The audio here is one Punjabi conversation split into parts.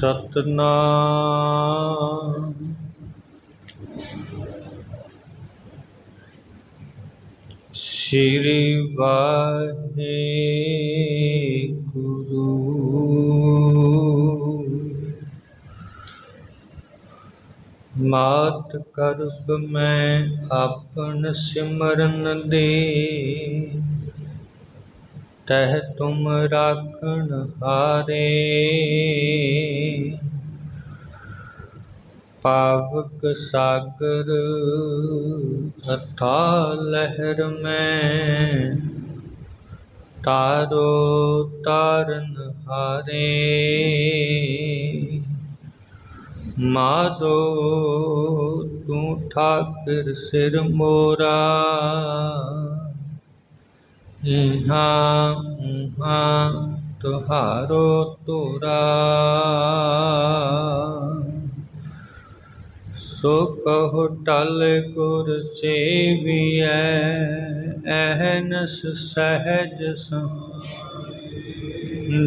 ਸਤਨਾਮ। ਸ੍ਰੀ ਵਾਹਿਗੁਰੂ। ਮਾਤ ਕਰਬ ਮੈਂ ਆਪਨ ਸਿਮਰਨ ਦੇ। ਤਹਿ ਤੁਮ ਰਾਖਣ ਹਾਰੇ। ਪਾਵਕ ਸਾਗਰ ਅਥਾ ਲਹਿਰ ਮੈਂ ਤਾਰੋ ਤਾਰਨ ਹਾਰੇ। ਮਾਧੋ ਤੂੰ ਠਾਕਰ ਸਿਰ ਮੋਰਾ। ਇਹਾਂ ਉਹਾਂ ਤੁਹਾਰੋ ਤੋਰਾ ਸੋ ਕਹੋ ਟਲ ਗੁਰ ਸੇਵੀਐ ਅਹਨਸ ਸਹਿਜ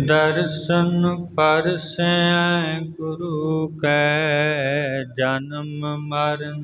ਦਰਸ਼ਨ ਪਰਸੈ ਗੁਰੂ ਕੈ ਜਨਮ ਮਰਨ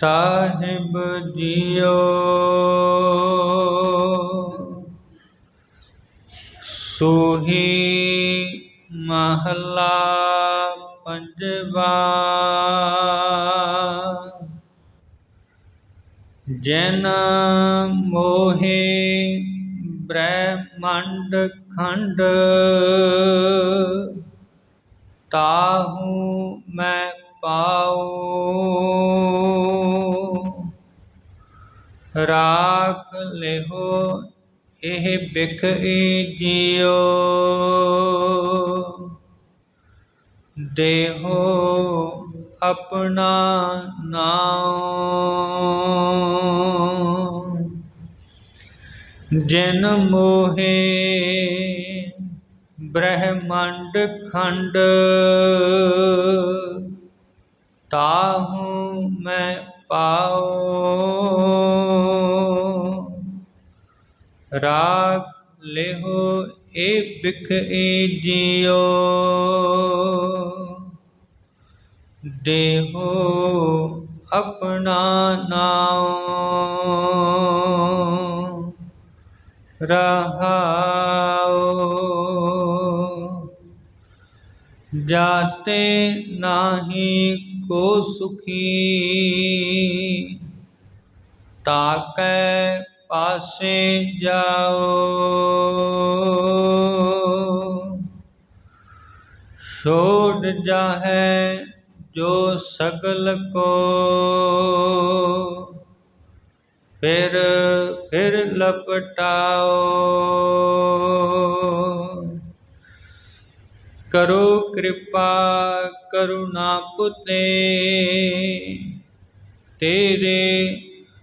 ਸਾਹਿਬ ਜੀਓ। ਸੋਹੀ ਮਹਲਾ ਪੰਜਵਾ। ਜਨ ਮੋਹੇ ਬ੍ਰਹਮੰਡ ਖੰਡ। ਤਾਹੂ ਮੈਂ ਪਾਉ। ਰਾਖ ਲਿਹੋ ਇਹ ਬਿਖ ਏ ਜੀਓ ਦੇਹੋ ਆਪਣਾ ਨਾਮ ਜਿਨ ਮੋਹੇ ਬ੍ਰਹਮੰਡ ਖੰਡ ਰਾਗ ਲਿਹੋ ਏ ਬਿਖ ਏ ਜੀਓ ਦੇਹੋ ਆਪਣਾ ਨਾਮ ਰਹਾਉ ਜਾਤੇ ਨਾਹੀ ਕੋ ਸੁਖੀ ਤਾਕੈ ਪਾਸੇ ਜਾਓ। ਛੋੜ ਜਾਹੈ ਜੋ ਸਗਲ ਕੋ। ਫਿਰ ਫਿਰ ਲਪਟਾਓ। ਕਰੋ ਕਿਰਪਾ, ਕਰੁਣਾ ਪੁਤੇ। ਤੇਰੇ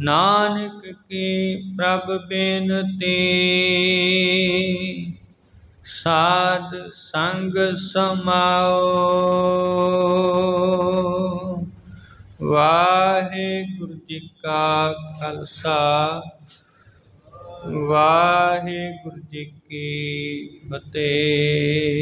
ਨਾਨਕ ਕੀ ਪ੍ਰਭ ਬੇਨਤੀ। ਸਾਧ ਸੰਗ ਸਮਾਓ। ਵਾਹਿਗੁਰੂ ਜੀ ਕਾ ਖਾਲਸਾ। ਵਾਹਿਗੁਰੂ ਜੀ ਕੀ ਫਤਿਹ।